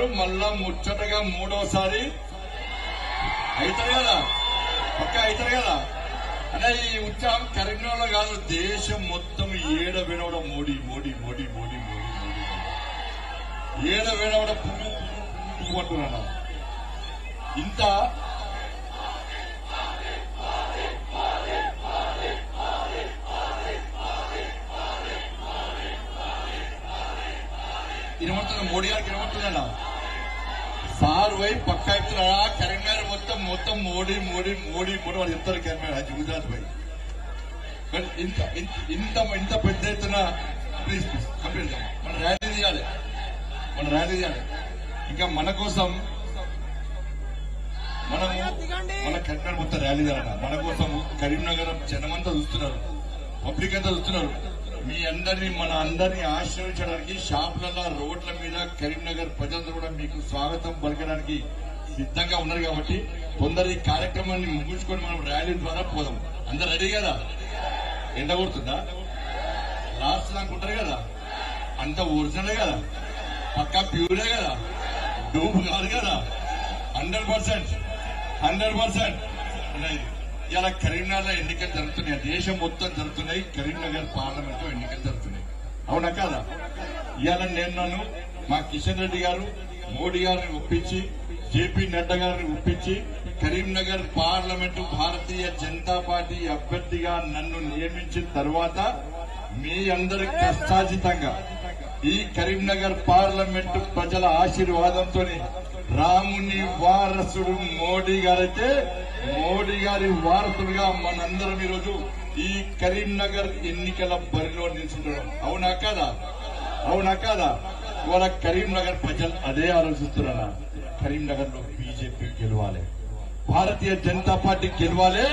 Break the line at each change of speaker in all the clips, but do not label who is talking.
గారు మళ్ళా ముచ్చటగా మూడోసారి అవుతారు కదా? పక్క అవుతారు కదా? అంటే ఈ ఉత్సాహం కరీంనగర్లో కాదు దేశం మొత్తం ఏడ వినవడ మోడీ మోడీ మోడీ మోడీ మోడీ మోడీ. ఏడ వినవడ పువ్వు పువ్వు అంటున్నాను ఇంత వినమంటున్నా మోడీ గారికి? వినమంటున్నా సార్ పోయి పక్క అవుతున్నారా కరీంనగర్ మొత్తం మొత్తం మోడీ మోడీ మోడీ మోడీ వాళ్ళు చెప్తారు కరీంనగర్ అది గుజరాత్ పోయి. ఇంత ఇంత- ఇంత పెద్ద ఎత్తున ప్లీజ్ ప్లీజ్ కంప్లీట్ మన ర్యాలీ చేయాలి. మన ర్యాలీ చేయాలి. ఇంకా మన కోసం మనము మన కరీంనగర్ మొత్తం ర్యాలీ చేయాలన్న మన కోసం కరీంనగర్ జనమంతా చూస్తున్నారు. పబ్లిక్ అంతా చూస్తున్నారు. మీ అందరినీ మన అందరినీ ఆశ్రయించడానికి షాపులలో రోడ్ల మీద కరీంనగర్ ప్రజలందరూ కూడా మీకు స్వాగతం పలకడానికి సిద్ధంగా ఉన్నారు కాబట్టి కొందరు ఈ కార్యక్రమాన్ని ముగించుకొని మనం ర్యాలీ ద్వారా పోదాం. అందరు రెడీ కదా? ఎండ కొడుతుందా? లాస్ట్ అనుకుంటారు కదా? అంత ఒరిజినల్ కదా? పక్కా ప్యూరే కదా? డూబ్ కాదు కదా? Hundred percent hundred percent. ఇలా కరీంనగర్ ఎన్నికలు జరుగుతున్నాయి. దేశం మొత్తం జరుగుతున్నాయి. కరీంనగర్ పార్లమెంట్లో ఎన్నికలు జరుగుతున్నాయి. అవునా కాదా? ఇవాళ నేను నన్ను మా కిషన్ రెడ్డి గారు మోడీ గారిని ఒప్పించి జేపీ నడ్డా గారిని ఒప్పించి కరీంనగర్ పార్లమెంటు భారతీయ జనతా పార్టీ అభ్యర్థిగా నన్ను నియమించిన తర్వాత మీ అందరి కష్టాజితంగా ఈ కరీంనగర్ పార్లమెంటు ప్రజల ఆశీర్వాదంతో రాముని వారసుడు మోడీ గారైతే మోడీ గారి వారసుడుగా మనందరం ఈరోజు ఈ కరీంనగర్ ఎన్నికల బరిలో నిల్చుంటున్నాం. అవునా కాదా? అవునా కాదా? ఇవాళ కరీంనగర్ ప్రజలు అదే ఆలోచిస్తున్నారా? కరీంనగర్లో బీజేపీ గెలవాలి. భారతీయ జనతా పార్టీ గెలవాలి.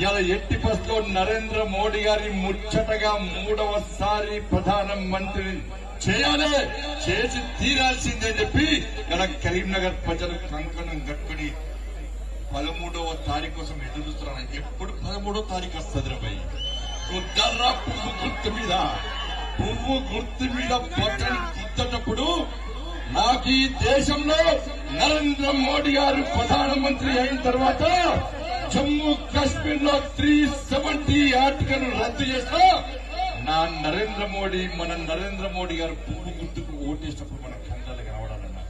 ఇవాళ ఎట్టి బస్లో నరేంద్ర మోడీ గారి ముచ్చటగా మూడవసారి ప్రధానమంత్రి చేయాలి. చేసి తీరాల్సిందే చెప్పి ఇక్కడ కరీంనగర్ ప్రజలు కంకణం కట్టుకుని పదమూడవ తారీఖు కోసం ఎదురు చూస్తున్నాను ఎప్పుడు పదమూడవ తారీఖు వస్తుంది రా కుదర్ర పువ్వు గుర్తు మీద పువ్వు గుర్తు మీద బట్టలు గుర్తటప్పుడు నాకు ఈ దేశంలో నరేంద్ర మోడీ గారు ప్రధానమంత్రి అయిన తర్వాత జమ్మూ కాశ్మీర్లో త్రీ సెవెంటీ ఆర్టికల్ రద్దు చేస్తా నా నరేంద్ర మోడీ మన నరేంద్ర మోడీ గారు పువ్వు గుర్తుకు ఓటేసినప్పుడు మన కళ్ళకి కనబడాలన్నా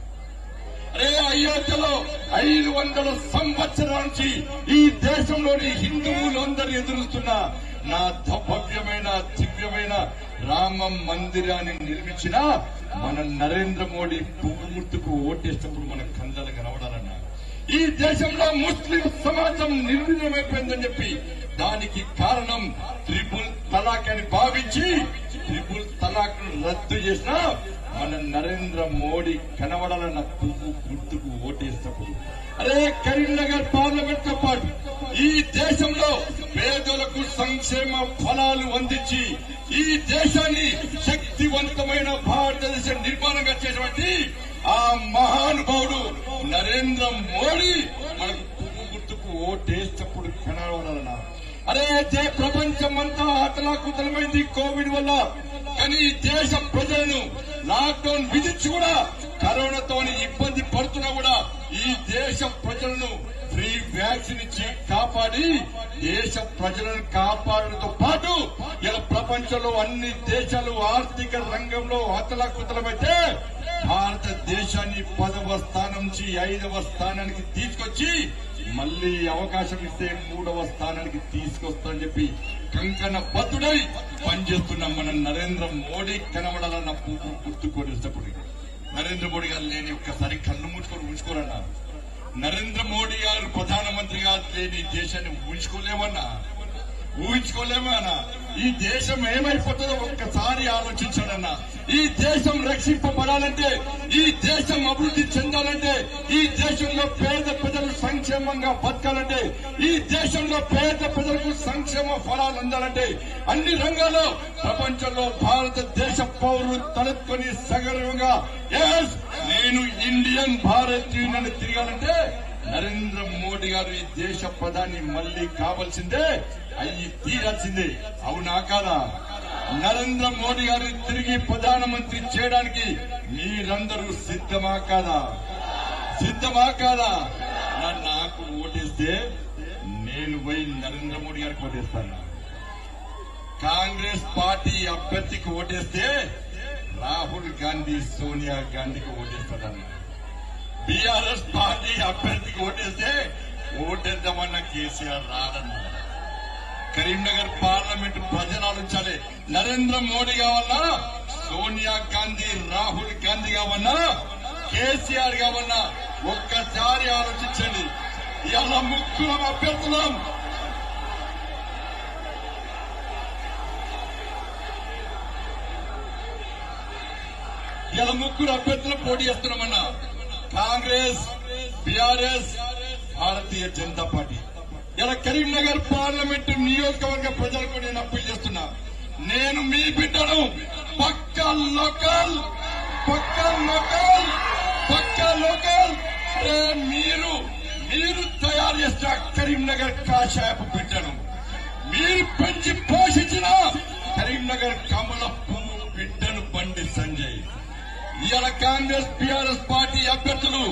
అరే అయోధ్యలో ఐదు వందల సంవత్సరాల నుంచి ఈ దేశంలోని హిందువులందరూ ఎదురుస్తున్న నా భవ్యమైన దివ్యమైన రామ మందిరాన్ని నిర్మించిన మన నరేంద్ర మోడీ పువ్వు గుర్తుకు ఓటేసినప్పుడు మన కందాలు కనబడాలి ఈ దేశంలో ముస్లిం సమాజం నిర్వీర్యమైపోయిందని చెప్పి దానికి కారణం త్రిపుల్ తలాక్ అని భావించి ట్రిపుల్ తలాక్ను రద్దు చేసిన మన నరేంద్ర మోడీ కనబడాలన్న పువ్వు గుర్తుకు ఓటేసినప్పుడు. అరే కరీంనగర్ పార్లమెంట్తో పాటు ఈ దేశంలో పేదలకు సంక్షేమ ఫలాలు అందించి ఈ దేశాన్ని శక్తివంతమైన భారతదేశ నిర్మాణంగా చేసినటువంటి ఆ మహానుభావుడు నరేంద్ర మోడీ మనకు గుర్తుకు ఓటేసినప్పుడు కనబడాలన్నా అరే దే ప్రపంచం అంతా అతలాకుతలమైంది కోవిడ్ వల్ల. కానీ ఈ దేశ ప్రజలను లాక్డౌన్ విధించి కూడా కరోనాతో ఇబ్బంది పడుతున్నా కూడా ఈ దేశ ప్రజలను ఫ్రీ వ్యాక్సిన్ ఇచ్చి కాపాడి దేశ ప్రజలను కాపాడడంతో పాటు ఇలా ప్రపంచంలో అన్ని దేశాలు ఆర్థిక రంగంలో అతలాకుతలమైతే భారతదేశాన్ని పదవ స్థానం నుంచి ఐదవ స్థానానికి తీసుకొచ్చి మళ్ళీ అవకాశం ఇస్తే మూడవ స్థానానికి తీసుకొస్తానని చెప్పి కంకణ బద్దుడై పనిచేస్తున్న మన నరేంద్ర మోడీ కనబడాలన్న గుర్తుకొని ఇష్టపడి నరేంద్ర మోడీ గారు లేని ఒక్కసారి కన్ను ముట్టుకొని ఉంచుకోరన్నా నరేంద్ర మోడీ గారు ప్రధానమంత్రి గారు లేని దేశాన్ని దేశాన్ని ఊహించుకోలేమన్నా? ఈ దేశం ఏమైపోతుందో ఒక్కసారి ఆలోచించాడన్న. ఈ దేశం రక్షింపబడాలంటే ఈ దేశం అభివృద్ధి చెందాలంటే ఈ దేశంలో పేద ప్రజలు సంక్షేమంగా బతకాలంటే ఈ దేశంలో పేద ప్రజలకు సంక్షేమ ఫలాలు అందాలంటే అన్ని రంగాల్లో ప్రపంచంలో భారతదేశ పౌరులు తలెత్తుకొని సగర్వంగా ఎస్ నేను ఇండియన్ భారతీయుని తిరగాలంటే నరేంద్ర మోడీ గారు ఈ దేశ ప్రధాని మళ్ళీ కావాల్సిందే అయ్యి తీరాల్సిందే. అవునా కాదా? నరేంద్ర మోడీ గారు తిరిగి ప్రధానమంత్రి చేయడానికి మీరందరూ సిద్ధమా కాదా? సిద్ధమా కాదా? నాకు ఓటేస్తే నేను పోయి నరేంద్ర మోడీ గారికి ఓటేస్తాను. కాంగ్రెస్ పార్టీ అభ్యర్థికి ఓటేస్తే రాహుల్ గాంధీ సోనియా గాంధీకి ఓటేస్తాడన్న బీఆర్ఎస్ పార్టీ అభ్యర్థికి ఓటేస్తే ఓటేద్దామన్న కేసీఆర్ రాడన్న కరీంనగర్ పార్లమెంట్ ప్రజలు ఆలోచించాలి నరేంద్ర మోడీ కావాలన్నా సోనియా గాంధీ రాహుల్ గాంధీ కావన్నా కేసీఆర్ కావన్నా ఒక్కసారి ఆలోచించండి. ఇలా ముక్కులం అభ్యర్థులం. ఇలా ముగ్గురు అభ్యర్థులు పోటీ చేస్తున్నామన్నా. Congress BRS Bharatiya Janata party. ఇలా కరీంనగర్ పార్లమెంట్ నియోజకవర్గ ప్రజలకు నేను అప్పీల్ చేస్తున్నా. నేను మీ బిడ్డను పక్క లోకల్ పక్క లోకల్ పక్క లోకల్. మీరు మీరు తయారు చేసిన కరీంనగర్ కాషాయపు బిడ్డను మీరు పెంచి పోషించిన కరీంనగర్ కమల ఇవాళ కాంగ్రెస్ టీఆర్ఎస్ పార్టీ అభ్యర్థులు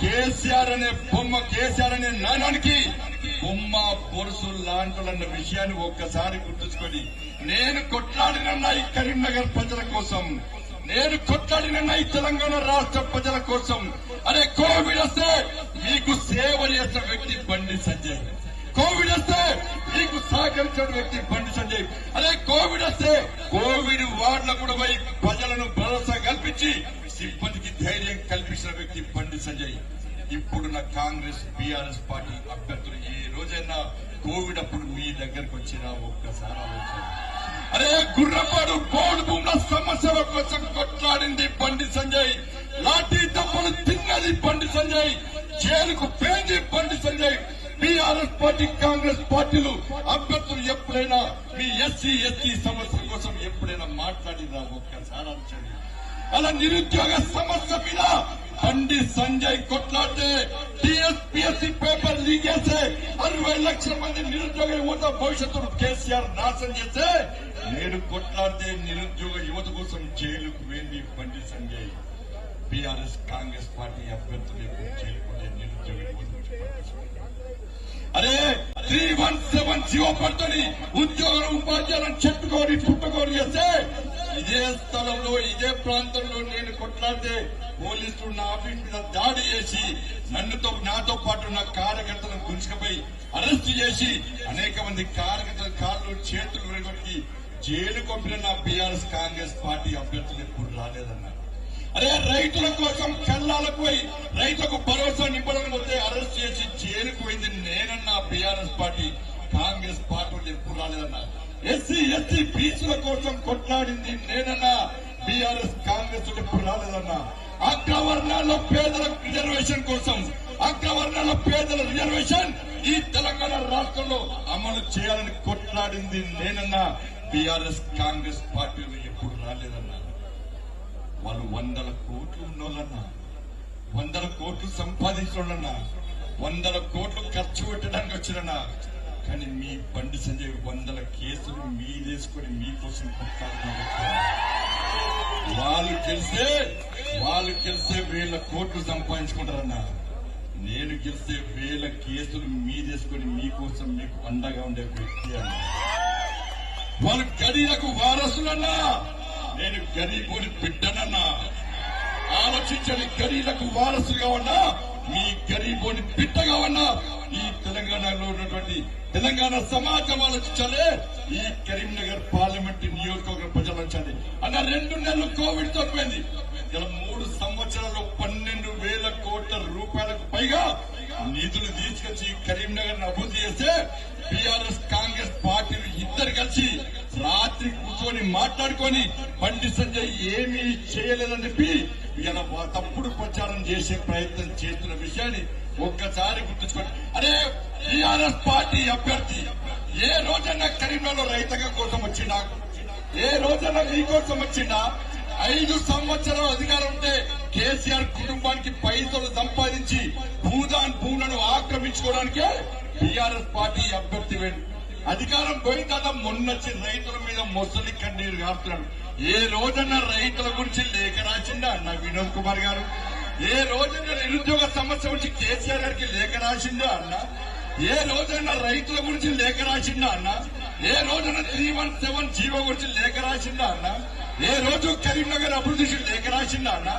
కేసీఆర్ అనే బొమ్మ కేసీఆర్ అనే నాణానికి బొమ్మ పొరుసు లాంటలన్న విషయాన్ని ఒక్కసారి గుర్తుంచుకొని నేను కొట్లాడిన ఈ కరీంనగర్ ప్రజల కోసం నేను కొట్లాడిన ఈ తెలంగాణ రాష్ట్ర ప్రజల కోసం అరే కోవిడ్ వస్తే మీకు సేవ చేసిన వ్యక్తి బండి సంజయ్. కోవిడ్ వస్తే నీకు సహకరించిన వ్యక్తి బండి సంజయ్. అదే కోవిడ్ వస్తే కోవిడ్ వార్డుల కూడా పోయి ప్రజలను భరోసా కల్పించి సిబ్బందికి ధైర్యం కల్పించిన వ్యక్తి బండి సంజయ్. ఇప్పుడున్న కాంగ్రెస్ బీఆర్ఎస్ పార్టీ అభ్యర్థులు ఏ రోజైనా కోవిడ్ అప్పుడు మీ దగ్గరకు వచ్చినా ఒక్కసారి ఆలోచన అరే గుర్రపాడు బోర్డు భూముల సమస్యల కోసం కొట్లాడింది బండి సంజయ్. లాఠీ దప్పలు తిన్నది బండి సంజయ్. జైలుకు పేంది బండి సంజయ్. బీఆర్ఎస్ పార్టీ కాంగ్రెస్ పార్టీలు అభ్యర్థులు ఎప్పుడైనా మీ ఎస్సీ ఎస్టీ సమస్య కోసం ఎప్పుడైనా మాట్లాడినా ఒక్కసారి ఆలోచండి అలా నిరుద్యోగ సమస్య మీద బండి సంజయ్ కొట్లాడితే టీఎస్పీఎస్సీ పేపర్ లీక్ చేస్తే అరవై లక్షల మంది నిరుద్యోగ యువత భవిష్యత్తును కేసీఆర్ నాశనం చేస్తే నేను కొట్లాడితే నిరుద్యోగ యువత కోసం జైలుకు వెళ్ళి బండి సంజయ్. బీఆర్ఎస్ కాంగ్రెస్ పార్టీ అభ్యర్థులు ఎప్పుడు జైలుకుంటే నిరుద్యోగ యువత అరే త్రీ వన్ సెవెన్ జీవో పడుతుంది ఉద్యోగులు ఉపాధ్యాయులను చెట్టుకోని పుట్టుకోని చేస్తే ఇదే స్థలంలో ఇదే ప్రాంతంలో నేను కొట్లాడితే పోలీసులు నా ఆఫీస్ మీద దాడి చేసి నన్నుతో నాతో పాటు నా కార్యకర్తలను గుంజుకపోయి అరెస్ట్ చేసి అనేక మంది కార్యకర్తల కాళ్ళు చేతులు విరగొట్టి జైలు పంపిన నా బీఆర్ఎస్ కాంగ్రెస్ పార్టీ అభ్యర్థులు ఎప్పుడు రాలేదన్నారు. అరే రైతుల కోసం కళ్ళాలకు పోయి రైతులకు భరోసా నింపడం పోతే అరెస్ట్ చేసి జైలుకు పోయింది నేనన్నా బీఆర్ఎస్ పార్టీ కాంగ్రెస్ పార్టీ ఎప్పుడు రాలేదన్నా. ఎస్సీ ఎస్టీ బీచ్ల కోసం కొట్లాడింది నేనన్నా బీఆర్ఎస్ కాంగ్రెస్ ఎప్పుడు రాలేదన్నా. అగ్రవర్ణాల్లో పేదల రిజర్వేషన్ కోసం అగ్రవర్ణాల పేదల రిజర్వేషన్ ఈ తెలంగాణ రాష్ట్రంలో అమలు చేయాలని కొట్లాడింది నేనన్నా బీఆర్ఎస్ కాంగ్రెస్ పార్టీలు ఎప్పుడు రాలేదన్నా. వాళ్ళు వందల కోట్లు ఉన్నోళ్ళన్నా వందల కోట్లు సంపాదించోళ్ళన్నా వందల కోట్లు ఖర్చు పెట్టడానికి వచ్చిరన్నా కానీ మీ బండి సంజయ్ వందల కేసులు మీరేసుకొని మీకోసం వాళ్ళు గెలిస్తే వాళ్ళు గెలిస్తే వేల కోట్లు సంపాదించుకుంటారన్నా నేను గెలిస్తే వేల కేసులు మీరేసుకొని మీకోసం మీకు అండగా ఉండే వ్యక్తి అన్న. వాళ్ళు గడిలకు వారసులన్నా. నేను గరీబుని బిడ్డనన్నా. ఆలోచించని గరీలకు వారసుగా ఉన్నా. మీ గరీబుని బిడ్డగా ఉన్నా. ఈ తెలంగాణలో ఉన్నటువంటి తెలంగాణ సమాజం ఆలోచించాలి. ఈ కరీంనగర్ పార్లమెంట్ నియోజకవర్గ ప్రజలు అన్న రెండు నెలలు కోవిడ్ తప్పింది. ఇలా మూడు సంవత్సరాలు పన్నెండు వేల కోట్ల రూపాయలకు పైగా నిధులు తీసుకొచ్చి కరీంనగర్ అభివృద్ధి చేస్తే బీఆర్ఎస్ కాంగ్రెస్ పార్టీలు ఇద్దరు కలిసి రాత్రి కూర్చొని మాట్లాడుకొని బండి సంజయ్ ఏమీ చేయలేదని చెప్పి ఇలా తప్పుడు ప్రచారం చేసే ప్రయత్నం చేస్తున్న విషయాన్ని ఒక్కసారి గుర్తుంచుకోండి. అరే టీఆర్ఎస్ పార్టీ అభ్యర్థి ఏ రోజన్నా కరీంనగర్ రైతాంగం కోసం వచ్చిందా ఏ రోజన్నా మీకోసం వచ్చిందా ఐదు సంవత్సరాలు అధికారం ఉంటే కేసీఆర్ కుటుంబానికి పైసలు సంపాదించి భూదాన్ భూములను ఆక్రమించుకోవడానికే టీఆర్ఎస్ పార్టీ అభ్యర్థి వెన్- అధికారం పోయిన తర్వాత మొన్నొచ్చి రైతుల మీద మొసలి కన్నీరు కాపుతున్నాడు ఏ రోజన్న రైతుల గురించి లేఖ రాసిండా? అన్న వినోద్ కుమార్ గారు. ఏ రోజైనా నిరుద్యోగ సమస్య గురించి కేసీఆర్ గారికి లేఖ రాసిందా అన్న? ఏ రోజైనా రైతుల గురించి లేఖ రాసిందా అన్న? ఏ రోజున త్రీ వన్ సెవెన్ జీవో గురించి లేఖ రాసిందా అన్న? ఏ రోజు కరీంనగర్ అభివృద్ధికి లేఖ రాసిందా అన్న?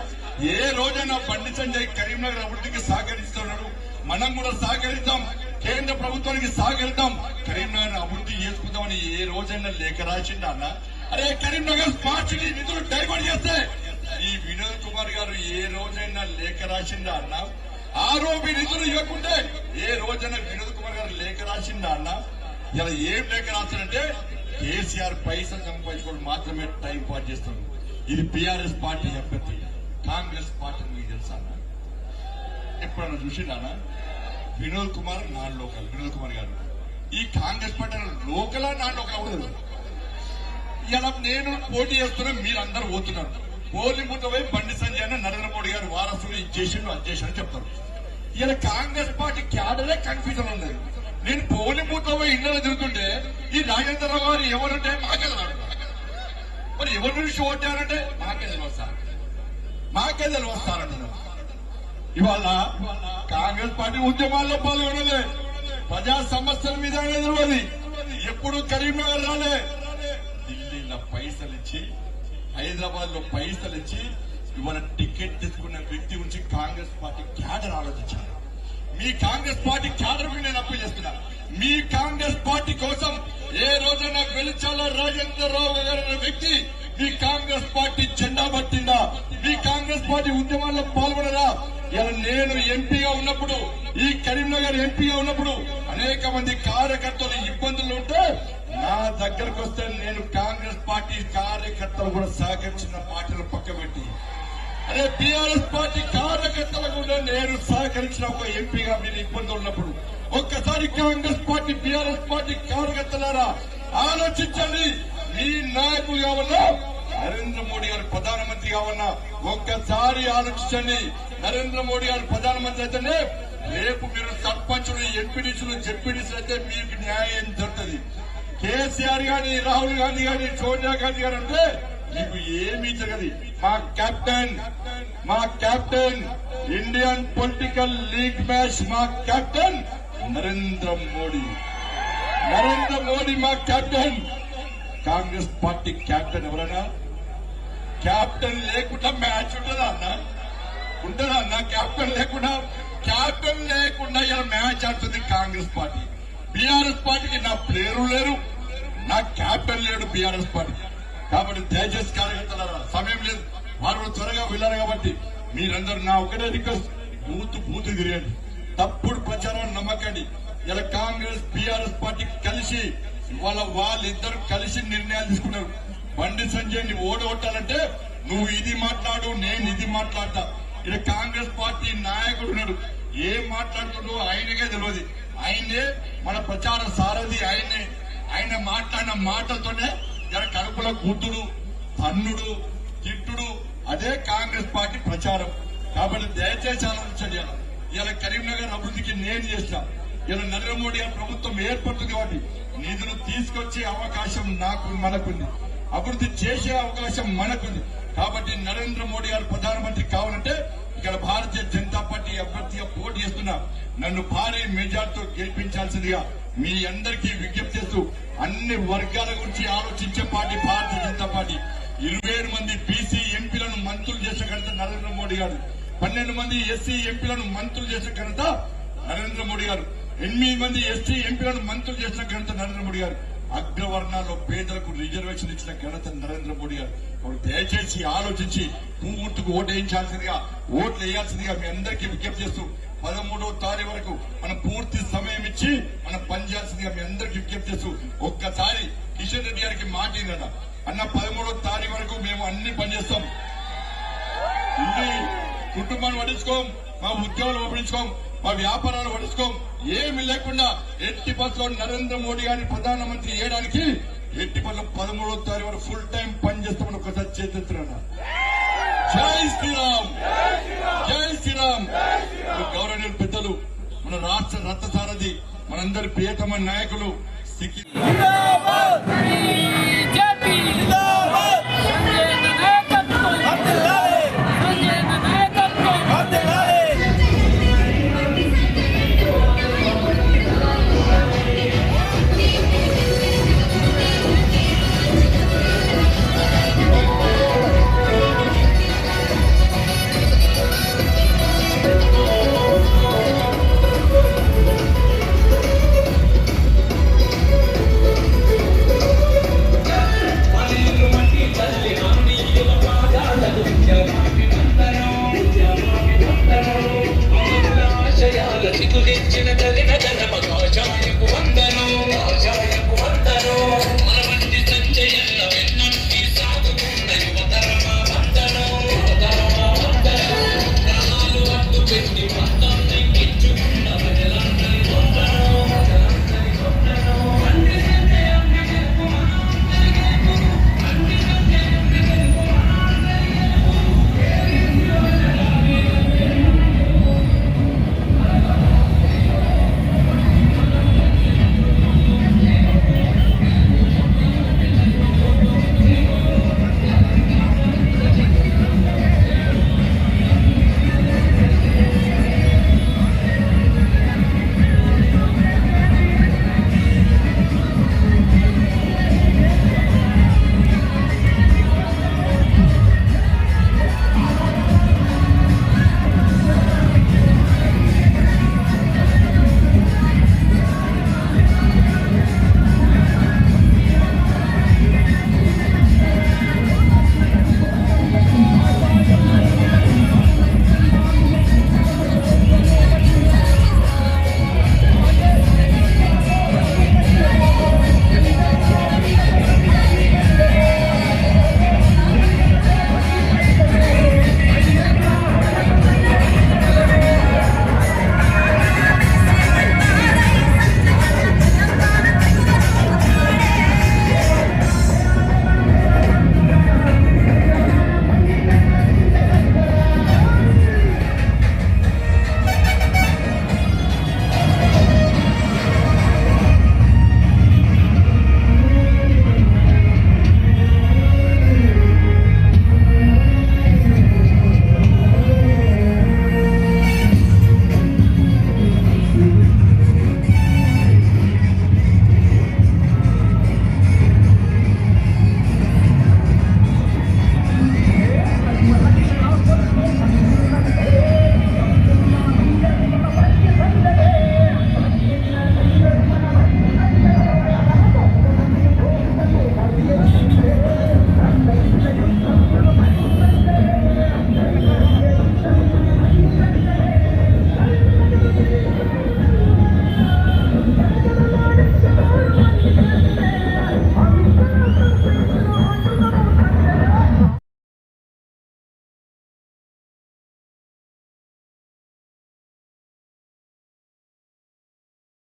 ఏ రోజైనా బండి సంజయ్ కరీంనగర్ అభివృద్ధికి సహకరిస్తున్నాడు? మనం కూడా సహకరిద్దాం. కేంద్ర ప్రభుత్వానికి సహకరిద్దాం కరీంనగర్ అభివృద్ధి చేసుకుందామని ఏ రోజైనా లేఖ రాసిందా అన్న? అరే కరీంనగర్ స్మార్ట్ సిటీ నిధులు డైవర్ట్ చేస్తే! ఈ వినోద్ కుమార్ గారు ఏ రోజైనా లేఖ రాసిందా అన్న? ఆరోపి నిధులు ఇవ్వకుంటే ఏ రోజైనా వినోద్ కుమార్ గారు లేఖ రాసిందా అన్న? ఇలా ఏం లేఖ రాశారంటే కేసీఆర్ పైసలు సంపాదించుకోవడం మాత్రమే టైం పాస్ చేస్తారు ఇది పిఆర్ఎస్ పార్టీ అభ్యర్థి. కాంగ్రెస్ పార్టీ మీకు తెలుసా ఎప్పుడన్నా చూసిండానా వినోద్ కుమార్ నాన్ లోకల్ వినోద్ కుమార్ గారు. ఈ కాంగ్రెస్ పార్టీ లోకలా నాన్ లోకల్ ఉండదు ఇలా నేను పోటీ చేస్తున్నా మీరందరూ పోతున్నారు పోలింగ్ బూత్ పోయి బండి సంజయ్ అని నరేంద్ర మోడీ గారు వారసులు ఇది చేసిండు అది చేసిండు చెప్తారు. ఇలా కాంగ్రెస్ పార్టీ క్యాడరే కన్ఫ్యూజన్ ఉంది. నేను పోలింగ్ పోయి ఇంట్లో తిరుగుతుంటే ఈ రాజేంద్రరావు గారు ఎవరంటే మాకే తెలియదు. మరి ఎవరి నుంచి ఓటారంటే మాకే తెలియదు సార్. మాకే తెలియదు సార్ అంటున్నారు ఇవాళ కాంగ్రెస్ పార్టీ ఉద్యమాల్లో పాల్గొనలే. ప్రజా సమస్యల మీద తెలియదు ఎప్పుడు కరీంనగర్ రాలే. ఢిల్లీలో పైసలు ఇచ్చి హైదరాబాద్లో పైసలు ఇచ్చి ఇవాళ టికెట్ తెచ్చుకున్న వ్యక్తి గురించి కాంగ్రెస్ పార్టీ క్యాడర్ ఆలోచించారు మీ కాంగ్రెస్ పార్టీ క్యాడర్ మీద నేను అప్పీల్ చేస్తున్నా. మీ కాంగ్రెస్ పార్టీ కోసం ఏ రోజైనా వెలిచాల రాజేంద్రరావు గారు వ్యక్తి మీ కాంగ్రెస్ పార్టీ జెండా పట్టిందా? మీ కాంగ్రెస్ పార్టీ ఉద్యమాల్లో పాల్గొనరా? నేను ఎంపీగా ఉన్నప్పుడు ఈ కరీంనగర్ ఎంపీగా ఉన్నప్పుడు అనేక మంది కార్యకర్తలు ఇబ్బందులు ఉంటే నా దగ్గరకు వస్తే నేను కాంగ్రెస్ పార్టీ కార్యకర్తలు కూడా సహకరించిన పార్టీలు పక్కబెట్టి అదే టీఆర్ఎస్ పార్టీ కార్యకర్తలకు కూడా నేను సహకరించిన ఒక ఎంపీగా మీరు ఇబ్బంది ఉన్నప్పుడు ఒక్కసారి కాంగ్రెస్ పార్టీ టీఆర్ఎస్ పార్టీ కార్యకర్తలారా ఆలోచించండి. మీ నాయకులు కావాలా? నరేంద్ర మోడీ గారు ప్రధానమంత్రి కావాలన్నా ఒక్కసారి ఆలోచించండి. నరేంద్ర మోడీ గారు ప్రధానమంత్రి అయితేనే రేపు మీరు సర్పంచులు ఎంపీడీసులు జెడ్పీడీసులు అయితే మీకు న్యాయం జరుగుతుంది కేసీఆర్ గాని రాహుల్ గాంధీ గాని సోనియా గాంధీ గారు అంటే మీకు ఏమీ జరగదు మా కెప్టెన్ మా captain Indian political league match మా కెప్టెన్ నరేంద్ర మోడీ. నరేంద్ర మోడీ మా కెప్టెన్. కాంగ్రెస్ పార్టీ కెప్టెన్ ఎవరైనా కెప్టెన్ లేకుండా మ్యాచ్ ఉంటుందా అన్నా? ఉంటుందా? నా క్యాపిటల్ లేకుండా క్యాపిటల్ లేకుండా ఇలా మ్యాచ్ ఆడుతుంది కాంగ్రెస్ పార్టీ. బీఆర్ఎస్ పార్టీకి నా ప్లేయరు లేరు. నా క్యాపిటల్ లేడు బీఆర్ఎస్ పార్టీ. కాబట్టి దయచేసి కార్యకర్తలారా సమయం లేదు. వారు త్వరగా వెళ్ళారు కాబట్టి మీరందరూ నా ఒకటే రిక్వెస్ట్. బూత్ బూత్ తిరగండి. తప్పుడు ప్రచారం నమ్మకండి. ఇలా కాంగ్రెస్ బీఆర్ఎస్ పార్టీ కలిసి ఇవాళ వాళ్ళిద్దరు కలిసి నిర్ణయాలు తీసుకున్నారు. బండి సంజయ్ని ఓడగొట్టాలంటే నువ్వు ఇది మాట్లాడు నేను ఇది మాట్లాడతా. ఇక్కడ కాంగ్రెస్ పార్టీ నాయకుడు ఉన్నాడు. ఏం మాట్లాడుతుండో ఆయనకే తెలియదు ఆయనే మన ప్రచార సారథి ఆయనే ఆయన మాట్లాడిన మాటలతోనే జర కడుపులో గుద్దుడు తన్నుడు తిట్టుడు అదే కాంగ్రెస్ పార్టీ ప్రచారం. కాబట్టి దయచేసి ఆలోచించండి ఇలా. కరీంనగర్ అభివృద్ధికి నేను చేసిన ఇలా నరేంద్ర మోడీ ప్రభుత్వం ఏర్పడుతుంది కాబట్టి నిధులు తీసుకొచ్చే అవకాశం నాకు మనకుంది. అభివృద్ధి చేసే అవకాశం మనకుంది. కాబట్టి నరేంద్ర మోడీ గారు ప్రధానమంత్రి కావాలంటే ఇక్కడ భారతీయ జనతా పార్టీ అభ్యర్థిగా పోటీ చేస్తున్నా నన్ను భారీ మెజార్టీతో గెలిపించాల్సిందిగా మీ అందరికీ విజ్ఞప్తి చేస్తూ అన్ని వర్గాల గురించి ఆలోచించే పార్టీ భారతీయ జనతా పార్టీ. ఇరవై ఏడు మంది బీసీ ఎంపీలను మంత్రులు చేసిన ఘనత నరేంద్ర మోడీ గారు. పన్నెండు మంది ఎస్సీ ఎంపీలను మంత్రులు చేసిన ఘనత నరేంద్ర మోడీ గారు. ఎనిమిది మంది ఎస్టీ ఎంపీలను మంత్రులు చేసిన ఘనత నరేంద్ర మోడీ గారు. అగ్రవర్ణాల్లో పేదలకు రిజర్వేషన్ ఇచ్చిన ఘనత నరేంద్ర మోడీ గారు. దయచేసి ఆలోచించి పువ్వుట్టుకు ఓటు వేయించాల్సిందిగా ఓట్లు వేయాల్సిందిగా మీ అందరికీ విజ్ఞప్తి చేస్తూ పదమూడవ తారీఖు వరకు మనం పూర్తి సమయం ఇచ్చి మనం పనిచేయాల్సిందిగా మీ అందరికీ విజ్ఞప్తి చేస్తూ ఒక్కసారి కిషన్ రెడ్డి గారికి మాట ఏంటన్న అన్న పదమూడవ తారీఖు వరకు మేము అన్ని పనిచేస్తాం కుటుంబాన్ని పట్టించుకోం మా ఉద్యోగాలు పట్టించుకోం మా వ్యాపారాలు పట్టించుకోం ఏమి లేకుండా ఎట్టి బస్సులో నరేంద్ర మోడీ గారిని ప్రధానమంత్రి చేయడానికి ఎట్టి బస్సులో పదమూడో తారీఖు వరకు ఫుల్ టైం పనిచేస్తామని ఒకసారి చేతున్నా జై శ్రీరామ్! జై శ్రీరామ్! గౌరవనీయులు పెద్దలు మన రాష్ట్ర రథసారథి మనందరి ప్రియతమ నాయకులు సిక్కి